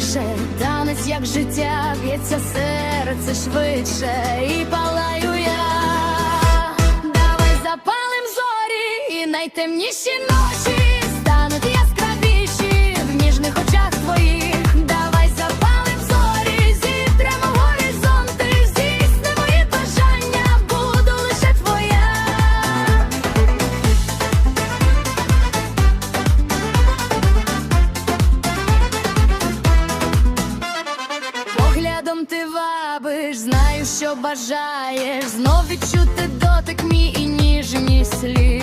сильніше, танець, як життя, б'ється серце швидше. І палаю я, давай запалим зорі і найтемніші ночі. Ти вабиш, знаю, що бажаєш, знов відчути дотик мій і ніжність слів.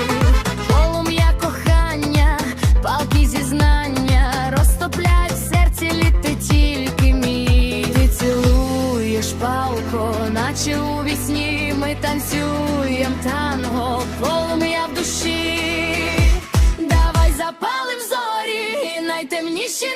Полум'я кохання, палки зізнання, розтопляють в серці літи тільки мій. Ти цілуєш палко, наче у вісні ми танцюєм танго, полум'я в душі. Давай запалим зорі, найтемніші